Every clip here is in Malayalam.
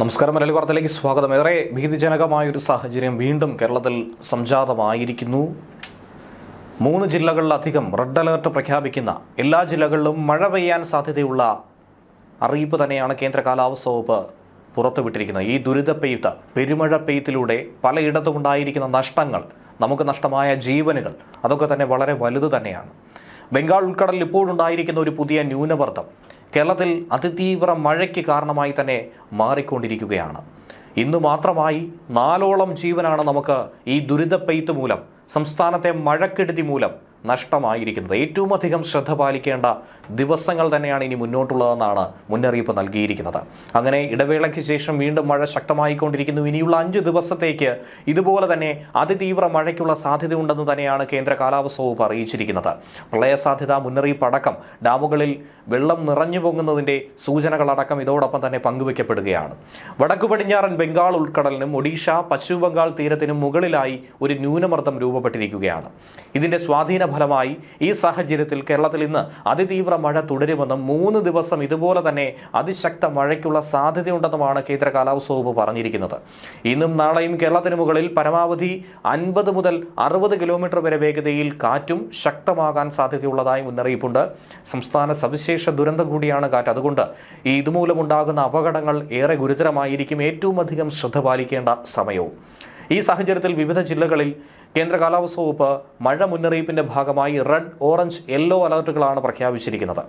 നമസ്കാരം. മലയാളി വാർത്തയിലേക്ക് സ്വാഗതം. ഏറെ ഭീതിജനകമായ ഒരു സാഹചര്യം വീണ്ടും കേരളത്തിൽ സംജാതമായിരിക്കുന്നു. മൂന്ന് ജില്ലകളിലധികം റെഡ് അലേർട്ട് പ്രഖ്യാപിക്കുന്ന എല്ലാ ജില്ലകളിലും മഴ പെയ്യാൻ സാധ്യതയുള്ള അറിയിപ്പ് തന്നെയാണ് കേന്ദ്ര കാലാവസ്ഥ വകുപ്പ് പുറത്തുവിട്ടിരിക്കുന്നത്. ഈ ദുരിത പെയ്ത്ത് പെരുമഴ പെയ്ത്തിലൂടെ പലയിടത്തും ഉണ്ടായിരിക്കുന്ന നഷ്ടങ്ങൾ നമുക്ക് നഷ്ടമായ ജീവനുകൾ അതൊക്കെ തന്നെ വളരെ വലുത് തന്നെയാണ്. ബംഗാൾ ഉൾക്കടലിൽ ഇപ്പോഴുണ്ടായിരിക്കുന്ന ഒരു പുതിയ ന്യൂനമർദ്ദം. കേരളത്തിൽ അതിതീവ്ര മഴയ്ക്ക് കാരണമായി തന്നെ മാറിക്കൊണ്ടിരിക്കുകയാണ്. ഇന്ന് മാത്രമായി നാലോളം ജീവനാണ് നമുക്ക് ഈ ദുരിത പെയ്ത്ത് മൂലം സംസ്ഥാനത്തെ മഴക്കെടുതി മൂലം നഷ്ടമായിരിക്കുന്നത്. ഏറ്റവും അധികം ശ്രദ്ധ പാലിക്കേണ്ട ദിവസങ്ങൾ തന്നെയാണ് ഇനി മുന്നോട്ടുള്ളതെന്നാണ് മുന്നറിയിപ്പ് നൽകിയിരിക്കുന്നത്. അങ്ങനെ ഇടവേളയ്ക്ക് ശേഷം വീണ്ടും മഴ ശക്തമായിക്കൊണ്ടിരിക്കുന്നു. ഇനിയുള്ള അഞ്ച് ദിവസത്തേക്ക് ഇതുപോലെ തന്നെ അതിതീവ്ര മഴയ്ക്കുള്ള സാധ്യതയുണ്ടെന്ന് തന്നെയാണ് കേന്ദ്ര കാലാവസ്ഥ വകുപ്പ് അറിയിച്ചിരിക്കുന്നത്. പ്രളയ സാധ്യത മുന്നറിയിപ്പ് അടക്കം ഡാമുകളിൽ വെള്ളം നിറഞ്ഞു പൊങ്ങുന്നതിന്റെ സൂചനകളടക്കം ഇതോടൊപ്പം തന്നെ പങ്കുവയ്ക്കപ്പെടുകയാണ്. വടക്കു പടിഞ്ഞാറൻ ബംഗാൾ ഉൾക്കടലിനും ഒഡീഷ പശ്ചിമ ബംഗാൾ തീരത്തിനും മുകളിലായി ഒരു ന്യൂനമർദ്ദം രൂപപ്പെട്ടിരിക്കുകയാണ്. ഇതിന്റെ സ്വാധീന ഫലമായി ഈ സാഹചര്യത്തിൽ കേരളത്തിൽ ഇന്ന് അതിതീവ്ര മഴ തുടരുമെന്നും മൂന്ന് ദിവസം ഇതുപോലെ തന്നെ അതിശക്ത മഴയ്ക്കുള്ള സാധ്യതയുണ്ടെന്നുമാണ് കേന്ദ്ര കാലാവസ്ഥ വകുപ്പ് പറഞ്ഞിരിക്കുന്നത്. ഇന്നും നാളെയും കേരളത്തിന് മുകളിൽ പരമാവധി അൻപത് മുതൽ അറുപത് കിലോമീറ്റർ വരെ വേഗതയിൽ കാറ്റും ശക്തമാകാൻ സാധ്യതയുള്ളതായി മുന്നറിയിപ്പുണ്ട്. സംസ്ഥാന സവിശേഷ ദുരന്തം കൂടിയാണ് കാറ്റ്. അതുകൊണ്ട് ഈ ഇതുമൂലമുണ്ടാകുന്ന അപകടങ്ങൾ ഏറെ ഗുരുതരമായിരിക്കും. ഏറ്റവും അധികം ശ്രദ്ധ പാലിക്കേണ്ട സമയവും. ഈ സാഹചര്യത്തിൽ വിവിധ ജില്ലകളിൽ കേന്ദ്ര കാലാവസ്ഥ വകുപ്പ് മഴ മുന്നറിയിപ്പിന്റെ ഭാഗമായി റെഡ് ഓറഞ്ച് യെല്ലോ അലർട്ടുകളാണ് പ്രഖ്യാപിച്ചിരിക്കുന്നത്.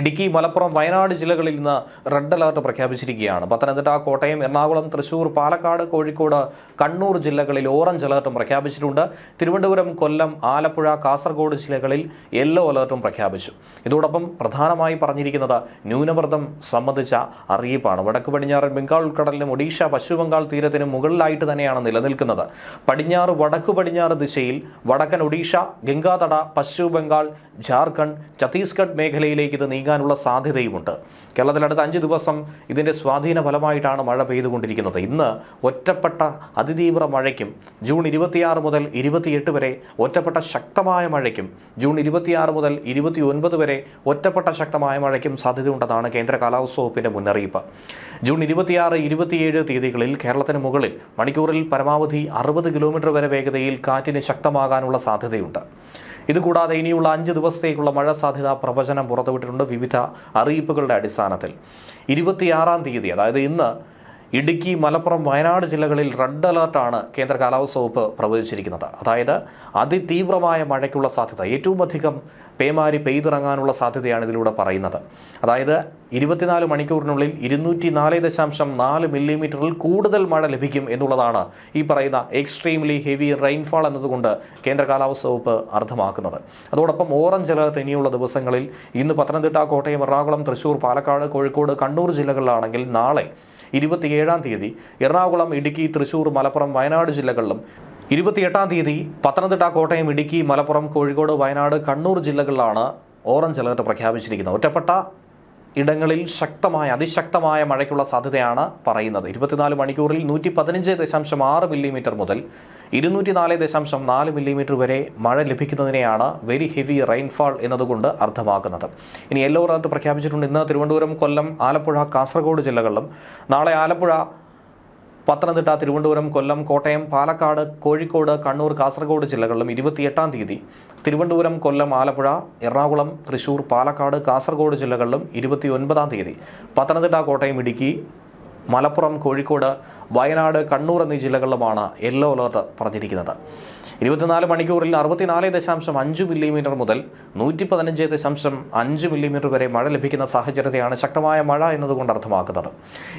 ഇടുക്കി മലപ്പുറം വയനാട് ജില്ലകളിൽ നിന്ന് റെഡ് അലർട്ട് പ്രഖ്യാപിച്ചിരിക്കുകയാണ്. പത്തനംതിട്ട കോട്ടയം എറണാകുളം തൃശൂർ പാലക്കാട് കോഴിക്കോട് കണ്ണൂർ ജില്ലകളിൽ ഓറഞ്ച് അലർട്ടും പ്രഖ്യാപിച്ചിട്ടുണ്ട്. തിരുവനന്തപുരം കൊല്ലം ആലപ്പുഴ കാസർഗോഡ് ജില്ലകളിൽ യെല്ലോ അലർട്ടും പ്രഖ്യാപിച്ചു. ഇതോടൊപ്പം പ്രധാനമായി പറഞ്ഞിരിക്കുന്നത് ന്യൂനമർദ്ദം സംബന്ധിച്ച അറിയിപ്പാണ്. വടക്ക് പടിഞ്ഞാറൻ ബംഗാൾ ഉൾക്കടലിനും ഒഡീഷ പശ്ചിമബംഗാൾ തീരത്തിനും മുകളിലായിട്ട് തന്നെയാണ് നിലനിൽക്കുന്നത്. പടിഞ്ഞാറ് വടക്ക് പടിഞ്ഞാറ് ദിശയിൽ വടക്കൻ ഒഡീഷ ഗംഗാതട പശ്ചിമ ബംഗാൾ ജാർഖണ്ഡ് ഛത്തീസ്ഗഡ് മേഖലയിലേക്ക് ഇത് നീങ്ങാനുള്ള സാധ്യതയുമുണ്ട്. കേരളത്തിൽ അടുത്ത അഞ്ച് ദിവസം ഇതിന്റെ സ്വാധീന ഫലമായിട്ടാണ് മഴ പെയ്തുകൊണ്ടിരിക്കുന്നത്. ഇന്ന് ഒറ്റപ്പെട്ട അതിതീവ്ര മഴയ്ക്കും ജൂൺ ഇരുപത്തിയാറ് മുതൽ ഇരുപത്തിയെട്ട് വരെ ഒറ്റപ്പെട്ട ശക്തമായ മഴയ്ക്കും ജൂൺ ഇരുപത്തിയാറ് മുതൽ ഇരുപത്തി ഒൻപത് വരെ ഒറ്റപ്പെട്ട ശക്തമായ മഴയ്ക്കും സാധ്യതയുണ്ടെന്നാണ് കേന്ദ്ര കാലാവസ്ഥ വകുപ്പിന്റെ മുന്നറിയിപ്പ്. ജൂൺ ഇരുപത്തിയാറ് ഇരുപത്തിയേഴ് തീയതികളിൽ കേരളത്തിന് മുകളിൽ മണിക്കൂറിൽ പരമാവധി അറുപത് കിലോമീറ്റർ വരെ വേഗതയിൽ കാറ്റിന് ശക്തമാകാനുള്ള സാധ്യതയുണ്ട്. ഇതുകൂടാതെ ഇനിയുള്ള അഞ്ച് ദിവസത്തേക്കുള്ള മഴ സാധ്യത പ്രവചനം പുറത്തുവിട്ടിട്ടുണ്ട് വിവിധ അറിയിപ്പുകളുടെ അടിസ്ഥാനത്തിൽ. ഇരുപത്തിയാറാം തീയതി അതായത് ഇന്ന് ഇടുക്കി മലപ്പുറം വയനാട് ജില്ലകളിൽ റെഡ് അലർട്ടാണ് കേന്ദ്ര കാലാവസ്ഥ വകുപ്പ് പ്രവചിച്ചിരിക്കുന്നത്. അതായത് അതിതീവ്രമായ മഴയ്ക്കുള്ള സാധ്യത ഏറ്റവും അധികം പേമാരി പെയ്തിറങ്ങാനുള്ള സാധ്യതയാണ് ഇതിലൂടെ പറയുന്നത്. അതായത് ഇരുപത്തിനാല് മണിക്കൂറിനുള്ളിൽ ഇരുന്നൂറ്റി നാല് ദശാംശം നാല് മില്ലിമീറ്ററിൽ കൂടുതൽ മഴ ലഭിക്കും എന്നുള്ളതാണ് ഈ പറയുന്ന എക്സ്ട്രീംലി ഹെവി റെയിൻഫാൾ എന്നതുകൊണ്ട് കേന്ദ്ര കാലാവസ്ഥ വകുപ്പ് അർത്ഥമാക്കുന്നത്. അതോടൊപ്പം ഓറഞ്ച് അലർട്ട് ഇനിയുള്ള ദിവസങ്ങളിൽ ഇന്ന് പത്തനംതിട്ട കോട്ടയം എറണാകുളം തൃശൂർ പാലക്കാട് കോഴിക്കോട് കണ്ണൂർ ജില്ലകളിലാണെങ്കിൽ നാളെ ഇരുപത്തിയേഴാം തീയതി എറണാകുളം ഇടുക്കി തൃശൂർ മലപ്പുറം വയനാട് ജില്ലകളിലും ഇരുപത്തിയെട്ടാം തീയതി പത്തനംതിട്ട കോട്ടയം ഇടുക്കി മലപ്പുറം കോഴിക്കോട് വയനാട് കണ്ണൂർ ജില്ലകളിലാണ് ഓറഞ്ച് അലർട്ട് പ്രഖ്യാപിച്ചിരിക്കുന്നത്. ഒറ്റപ്പെട്ട ഇടങ്ങളിൽ ശക്തമായ അതിശക്തമായ മഴയ്ക്കുള്ള സാധ്യതയാണ് പറയുന്നത്. ഇരുപത്തിനാല് മണിക്കൂറിൽ നൂറ്റി പതിനഞ്ച് ദശാംശം ആറ് മില്ലിമീറ്റർ മുതൽ ഇരുന്നൂറ്റി നാല് ദശാംശം നാല് മില്ലിമീറ്റർ വരെ മഴ ലഭിക്കുന്നതിനെയാണ് വെരി ഹെവി റെയിൻഫാൾ എന്നതുകൊണ്ട് അർത്ഥമാക്കുന്നത്. ഇനി യെല്ലോ അലർട്ട് പ്രഖ്യാപിച്ചിട്ടുണ്ട്. ഇന്ന് തിരുവനന്തപുരം കൊല്ലം ആലപ്പുഴ കാസർഗോഡ് ജില്ലകളിലും നാളെ ആലപ്പുഴ പത്തനംതിട്ട തിരുവനന്തപുരം കൊല്ലം കോട്ടയം പാലക്കാട് കോഴിക്കോട് കണ്ണൂർ കാസർഗോഡ് ജില്ലകളിലും ഇരുപത്തിയെട്ടാം തീയതി തിരുവനന്തപുരം കൊല്ലം ആലപ്പുഴ എറണാകുളം തൃശൂർ പാലക്കാട് കാസർഗോഡ് ജില്ലകളിലും ഇരുപത്തിയൊൻപതാം തീയതി. പത്തനംതിട്ട കോട്ടയം ഇടുക്കി മലപ്പുറം കോഴിക്കോട് വയനാട് കണ്ണൂർ എന്നീ ജില്ലകളിലുമാണ് യെല്ലോ അലർട്ട് പറഞ്ഞിരിക്കുന്നത്. ഇരുപത്തിനാല് മണിക്കൂറിൽ അറുപത്തിനാല് ദശാംശം അഞ്ച് മില്ലിമീറ്റർ മുതൽ നൂറ്റി പതിനഞ്ച് ദശാംശം അഞ്ച് മില്ലിമീറ്റർ വരെ മഴ ലഭിക്കുന്ന സാഹചര്യത്തെയാണ് ശക്തമായ മഴ എന്നതുകൊണ്ട് അർത്ഥമാക്കുന്നത്.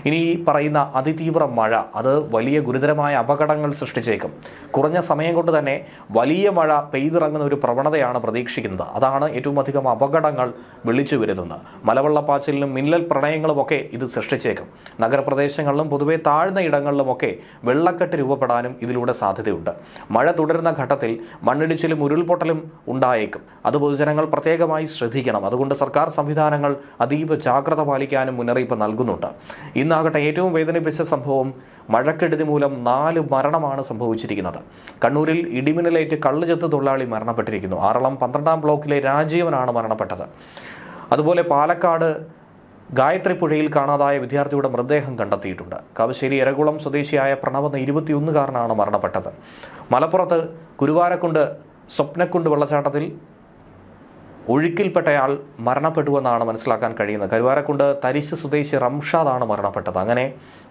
ഇനി പറയുന്ന അതിതീവ്ര മഴ അത് വലിയ ഗുരുതരമായ അപകടങ്ങൾ സൃഷ്ടിച്ചേക്കും. കുറഞ്ഞ സമയം കൊണ്ട് തന്നെ വലിയ മഴ പെയ്തിറങ്ങുന്ന ഒരു പ്രവണതയാണ് പ്രതീക്ഷിക്കുന്നത്. അതാണ് ഏറ്റവും അധികം അപകടങ്ങൾ വിളിച്ചു വരുത്തുന്നത്. മലവെള്ളപ്പാച്ചിലിനും മിന്നൽ പ്രളയങ്ങളുമൊക്കെ ഇത് സൃഷ്ടിച്ചേക്കും. നഗരപ്രദേശങ്ങളിലും പൊതുവെ താഴ്ന്ന ഇടങ്ങളിലുമൊക്കെ വെള്ളക്കെട്ട് രൂപപ്പെടാനും ഇതിലൂടെ സാധ്യതയുണ്ട്. മഴ തുടരുന്ന ഘട്ടത്തിൽ മണ്ണിടിച്ചിലും ഉരുൾപൊട്ടലും ഉണ്ടായേക്കും. അത് പൊതുജനങ്ങൾ പ്രത്യേകമായി ശ്രദ്ധിക്കണം. അതുകൊണ്ട് സർക്കാർ സംവിധാനങ്ങൾ അതീവ ജാഗ്രത പാലിക്കാനും മുന്നറിയിപ്പ് നൽകുന്നുണ്ട്. ഇന്നാകട്ടെ ഏറ്റവും വേദനിപ്പിച്ച സംഭവം മഴക്കെടുതി മൂലം നാല് മരണമാണ് സംഭവിച്ചിരിക്കുന്നത്. കണ്ണൂരിൽ ഇടിമിന്നലേറ്റ് കള്ളുചെത്ത് തൊഴിലാളി മരണപ്പെട്ടിരിക്കുന്നു. ആറളം പന്ത്രണ്ടാം ബ്ലോക്കിലെ രാജീവനാണ് മരണപ്പെട്ടത്. അതുപോലെ പാലക്കാട് ഗായത്രി പുഴയിൽ കാണാതായ വിദ്യാർത്ഥിയുടെ മൃതദേഹം കണ്ടെത്തിയിട്ടുണ്ട്. കാവശ്ശേരി എരകുളം സ്വദേശിയായ പ്രണവ് എന്ന ഇരുപത്തിയൊന്നുകാരനാണ് മരണപ്പെട്ടത്. മലപ്പുറത്ത് ഗുരുവാരക്കുണ്ട് സ്വപ്നക്കുണ്ട് വെള്ളച്ചാട്ടത്തിൽ ഒഴുക്കിൽപ്പെട്ടയാൾ മരണപ്പെട്ടുവെന്നാണ് മനസ്സിലാക്കാൻ കഴിയുന്നത്. കരുവാരക്കുണ്ട് തരിശ് സ്വദേശി റംഷാദാണ് മരണപ്പെട്ടത്. അങ്ങനെ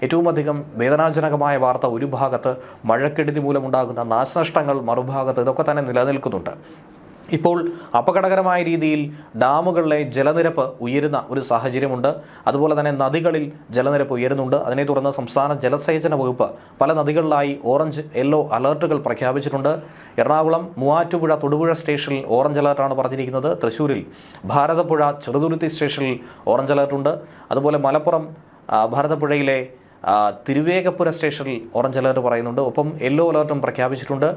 ഏറ്റവും അധികം വേദനാജനകമായ വാർത്ത ഒരു ഭാഗത്ത് മഴക്കെടുതി മൂലമുണ്ടാകുന്ന നാശനഷ്ടങ്ങൾ മറുഭാഗത്ത് ഇതൊക്കെ തന്നെ നിലനിൽക്കുന്നുണ്ട്. ഇപ്പോൾ അപകടകരമായ രീതിയിൽ ഡാമുകളിലെ ജലനിരപ്പ് ഉയരുന്ന ഒരു സാഹചര്യമുണ്ട്. അതുപോലെ തന്നെ നദികളിൽ ജലനിരപ്പ് ഉയരുന്നുണ്ട്. അതിനെ തുടർന്ന് സംസ്ഥാന ജലസേചന വകുപ്പ് പല നദികളിലായി ഓറഞ്ച് യെല്ലോ അലർട്ടുകൾ പ്രഖ്യാപിച്ചിട്ടുണ്ട്. എറണാകുളം മൂവാറ്റുപുഴ തൊടുപുഴ സ്റ്റേഷനിൽ ഓറഞ്ച് അലർട്ടാണ് പറഞ്ഞിരിക്കുന്നത്. തൃശ്ശൂരിൽ ഭാരതപ്പുഴ ചെറുതുരുത്തി സ്റ്റേഷനിൽ ഓറഞ്ച് അലർട്ടുണ്ട്. അതുപോലെ മലപ്പുറം ഭാരതപ്പുഴയിലെ തിരുവേഗപ്പുര സ്റ്റേഷനിൽ ഓറഞ്ച് അലർട്ട് പറയുന്നുണ്ട്. ഒപ്പം യെല്ലോ അലർട്ടും പ്രഖ്യാപിച്ചിട്ടുണ്ട്.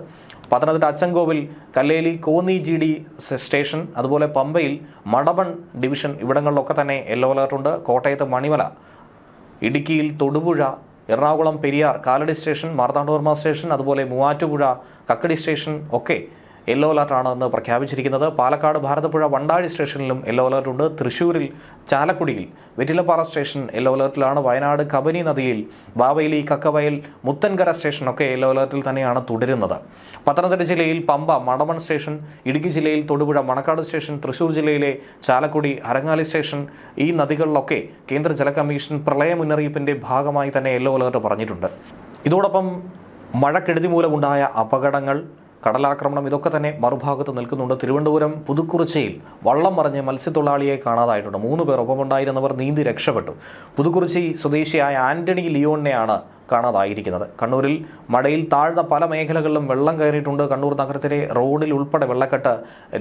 Pathanamthitta Achankovil Kalleli Konni G D station അതുപോലെ പമ്പയിൽ മടവൺ ഡിവിഷൻ ഇവിടങ്ങളിലൊക്കെ തന്നെ യെല്ലോ അലർട്ടുണ്ട് കോട്ടയത്ത് മണിമല ഇടുക്കിയിൽ തൊടുപുഴ എറണാകുളം പെരിയാർ കാലടി സ്റ്റേഷൻ മാർത്താണ്ഡവർമ്മ സ്റ്റേഷൻ അതുപോലെ മൂവാറ്റുപുഴ കക്കടി സ്റ്റേഷൻ ഒക്കെ യെല്ലോ അലർട്ടാണ് എന്ന് പ്രഖ്യാപിച്ചിരിക്കുന്നത്. പാലക്കാട് ഭാരതപ്പുഴ വണ്ടാഴി സ്റ്റേഷനിലും യെല്ലോ അലർട്ട് ഉണ്ട് തൃശൂരിൽ ചാലക്കുടിയിൽ വെറ്റിലപ്പാറ സ്റ്റേഷൻ യെല്ലോ അലർട്ടിലാണ്. വയനാട് കബനി നദിയിൽ ബാവയിലി കക്കവയൽ മുത്തൻകര സ്റ്റേഷനൊക്കെ യെല്ലോ അലർട്ടിൽ തന്നെയാണ് തുടരുന്നത്. പത്തനംതിട്ട ജില്ലയിൽ പമ്പ മടമൺ സ്റ്റേഷൻ ഇടുക്കി ജില്ലയിൽ തൊടുപുഴ മണക്കാട് സ്റ്റേഷൻ തൃശൂർ ജില്ലയിലെ ചാലക്കുടി അരങ്ങാലി സ്റ്റേഷൻ ഈ നദികളിലൊക്കെ കേന്ദ്ര ജല കമ്മീഷൻ പ്രളയ മുന്നറിയിപ്പിന്റെ ഭാഗമായി തന്നെ യെല്ലോ അലർട്ട് പറഞ്ഞിട്ടുണ്ട്. ഇതോടൊപ്പം മഴക്കെടുതി മൂലമുണ്ടായ അപകടങ്ങൾ കടലാക്രമണം ഇതൊക്കെ തന്നെ മറുഭാഗത്ത് നിൽക്കുന്നുണ്ട്. തിരുവനന്തപുരം പുതുക്കുറിച്ചയിൽ വള്ളം മറിഞ്ഞ് മത്സ്യത്തൊഴിലാളിയെ കാണാതായിട്ടുണ്ട്. മൂന്ന് പേർ ഒപ്പമുണ്ടായിരുന്നവർ നീന്തി രക്ഷപ്പെട്ടു. പുതുക്കുറിച്ചി സ്വദേശിയായ ആന്റണി ലിയോണിനെയാണ് കാണാതായിരിക്കുന്നത്. കണ്ണൂരിൽ മഴയിൽ താഴ്ന്ന പല മേഖലകളിലും വെള്ളം കയറിയിട്ടുണ്ട്. കണ്ണൂർ നഗരത്തിലെ റോഡിൽ ഉൾപ്പെടെ വെള്ളക്കെട്ട്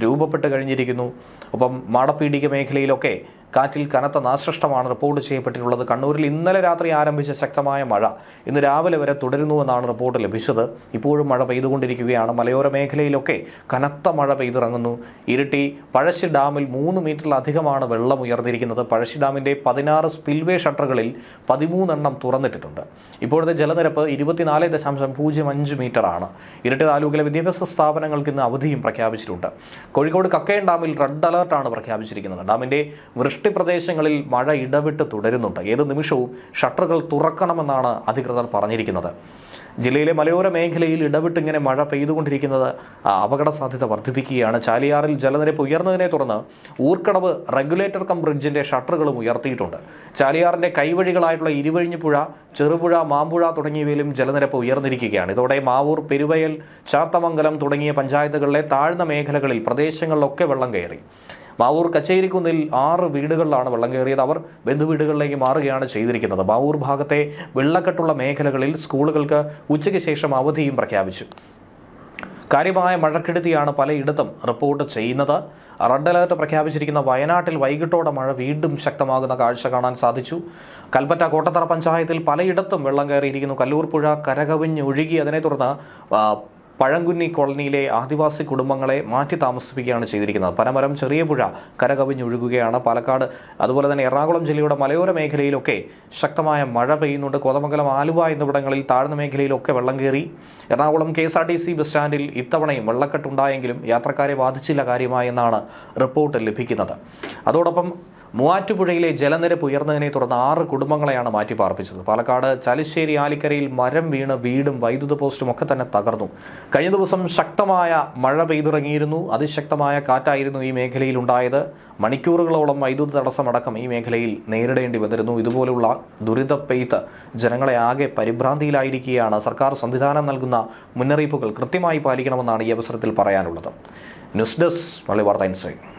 രൂപപ്പെട്ട് കഴിഞ്ഞിരിക്കുന്നു. ഒപ്പം മാടപ്പീടിക മേഖലയിലൊക്കെ കാറ്റിൽ കനത്ത നാശനഷ്ടമാണ് റിപ്പോർട്ട് ചെയ്യപ്പെട്ടിട്ടുള്ളത്. കണ്ണൂരിൽ ഇന്നലെ രാത്രി ആരംഭിച്ച ശക്തമായ മഴ. ഇന്ന് രാവിലെ വരെ തുടരുന്നുവെന്നാണ് റിപ്പോർട്ട് ലഭിച്ചത്. ഇപ്പോഴും മഴ പെയ്തുകൊണ്ടിരിക്കുകയാണ്. മലയോര മേഖലയിലൊക്കെ കനത്ത മഴ പെയ്തിറങ്ങുന്നു. ഇരിട്ടി പഴശ്ശി ഡാമിൽ മൂന്ന് മീറ്ററിലധികമാണ് വെള്ളം ഉയർന്നിരിക്കുന്നത്. പഴശ്ശി ഡാമിന്റെ പതിനാറ് സ്പിൽവേ ഷട്ടറുകളിൽ പതിമൂന്നെണ്ണം തുറന്നിട്ടിട്ടുണ്ട്. ഇപ്പോഴത്തെ ജലനിരപ്പ് ഇരുപത്തിനാല് ദശാംശം പൂജ്യം അഞ്ച് മീറ്ററാണ്. ഇരട്ടി താലൂക്കിലെ വിദ്യാഭ്യാസ സ്ഥാപനങ്ങൾക്ക് ഇന്ന് അവധിയും പ്രഖ്യാപിച്ചിട്ടുണ്ട്. കോഴിക്കോട് കക്കയം ഡാമിൽ റെഡ് അലർട്ടാണ് പ്രഖ്യാപിച്ചിരിക്കുന്നത്. ഡാമിന്റെ വൃഷ്ടി പ്രദേശങ്ങളിൽ മഴ ഇടവിട്ട് തുടരുന്നുണ്ട്. ഏത് നിമിഷവും ഷട്ടറുകൾ തുറക്കണമെന്നാണ് അധികൃതർ പറഞ്ഞിരിക്കുന്നത്. ജില്ലയിലെ മലയോര മേഖലയിൽ ഇടവിട്ട് ഇങ്ങനെ മഴ പെയ്തുകൊണ്ടിരിക്കുന്നത് അപകട സാധ്യത വർദ്ധിപ്പിക്കുകയാണ്. ചാലിയാറിൽ ജലനിരപ്പ് ഉയർന്നതിനെ തുടർന്ന് ഊർക്കടവ് റെഗുലേറ്റർ കം ബ്രിഡ്ജിന്റെ ഷട്ടറുകളും ഉയർത്തിയിട്ടുണ്ട്. ചാലിയാറിന്റെ കൈവഴികളായിട്ടുള്ള ഇരുവഴിഞ്ഞിപ്പുഴ ചെറുപുഴ മാമ്പുഴ തുടങ്ങിയവയിലും ജലനിരപ്പ് ഉയർന്നിരിക്കുകയാണ്. ഇതോടെ മാവൂർ പെരുവയൽ ചാത്തമംഗലം തുടങ്ങിയ പഞ്ചായത്തുകളിലെ താഴ്ന്ന മേഖലകളിൽ പ്രദേശങ്ങളിലൊക്കെ വെള്ളം കയറി. മാവൂർ കച്ചേരിക്കുന്നിൽ ആറ് വീടുകളിലാണ് വെള്ളം കയറിയത്. അവർ ബന്ധുവീടുകളിലേക്ക് മാറുകയാണ് ചെയ്തിരിക്കുന്നത്. മാവൂർ ഭാഗത്തെ വെള്ളക്കെട്ടുള്ള മേഖലകളിൽ സ്കൂളുകൾക്ക് ഉച്ചയ്ക്ക് ശേഷം അവധിയും പ്രഖ്യാപിച്ചു. കാര്യമായ മഴക്കെടുതിയാണ് പലയിടത്തും റിപ്പോർട്ട് ചെയ്യുന്നത്. റെഡ് അലേർട്ട് പ്രഖ്യാപിച്ചിരിക്കുന്ന വയനാട്ടിൽ വൈകിട്ടോടെ മഴ വീണ്ടും ശക്തമാകുന്ന കാഴ്ച കാണാൻ സാധിച്ചു. കൽപ്പറ്റ കോട്ടത്തറ പഞ്ചായത്തിൽ പലയിടത്തും വെള്ളം കയറിയിരിക്കുന്നു. കല്ലൂർ പുഴ കരകവിഞ്ഞ് ഒഴുകി അതിനെ തുടർന്ന് പഴങ്കുന്നി കോളനിയിലെ ആദിവാസി കുടുംബങ്ങളെ മാറ്റി താമസിപ്പിക്കുകയാണ് ചെയ്തിരിക്കുന്നത്. പനമരം ചെറിയ പുഴ കരകവിഞ്ഞൊഴുകുകയാണ്. പാലക്കാട് അതുപോലെ തന്നെ എറണാകുളം ജില്ലയുടെ മലയോര മേഖലയിലൊക്കെ ശക്തമായ മഴ പെയ്യുന്നുണ്ട്. കോതമംഗലം ആലുവ എന്നിവിടങ്ങളിൽ താഴ്ന്ന മേഖലയിലൊക്കെ വെള്ളം കയറി. Ernakulam K S R T C bus സ്റ്റാൻഡിൽ ഇത്തവണയും വെള്ളക്കെട്ടുണ്ടായെങ്കിലും യാത്രക്കാരെ ബാധിച്ചില്ല കാര്യമായി എന്നാണ് റിപ്പോർട്ട് ലഭിക്കുന്നത്. അതോടൊപ്പം മൂവാറ്റുപുഴയിലെ ജലനിരപ്പ് ഉയർന്നതിനെ തുടർന്ന് ആറ് കുടുംബങ്ങളെയാണ് മാറ്റി പാർപ്പിച്ചത് പാലക്കാട് ചാലിശ്ശേരി ആലിക്കരയിൽ മരം വീണ് വീടും വൈദ്യുത പോസ്റ്റും ഒക്കെ തന്നെ തകർന്നു. കഴിഞ്ഞ ദിവസം ശക്തമായ മഴ പെയ്തിറങ്ങിയിരുന്നു. അതിശക്തമായ കാറ്റായിരുന്നു ഈ മേഖലയിൽ ഉണ്ടായത്. മണിക്കൂറുകളോളം വൈദ്യുത തടസ്സമടക്കം ഈ മേഖലയിൽ നേരിടേണ്ടി വന്നിരുന്നു. ഇതുപോലുള്ള ദുരിത പെയ്ത്ത് ജനങ്ങളെ ആകെ പരിഭ്രാന്തിയിലായിരിക്കുകയാണ് സർക്കാർ സംവിധാനം നൽകുന്ന മുന്നറിയിപ്പുകൾ കൃത്യമായി പാലിക്കണമെന്നാണ് ഈ അവസരത്തിൽ പറയാനുള്ളത്. ന്യൂസ് ഡെസ്ക് മള്ളി വാർത്ത ഇൻസൈറ്റ്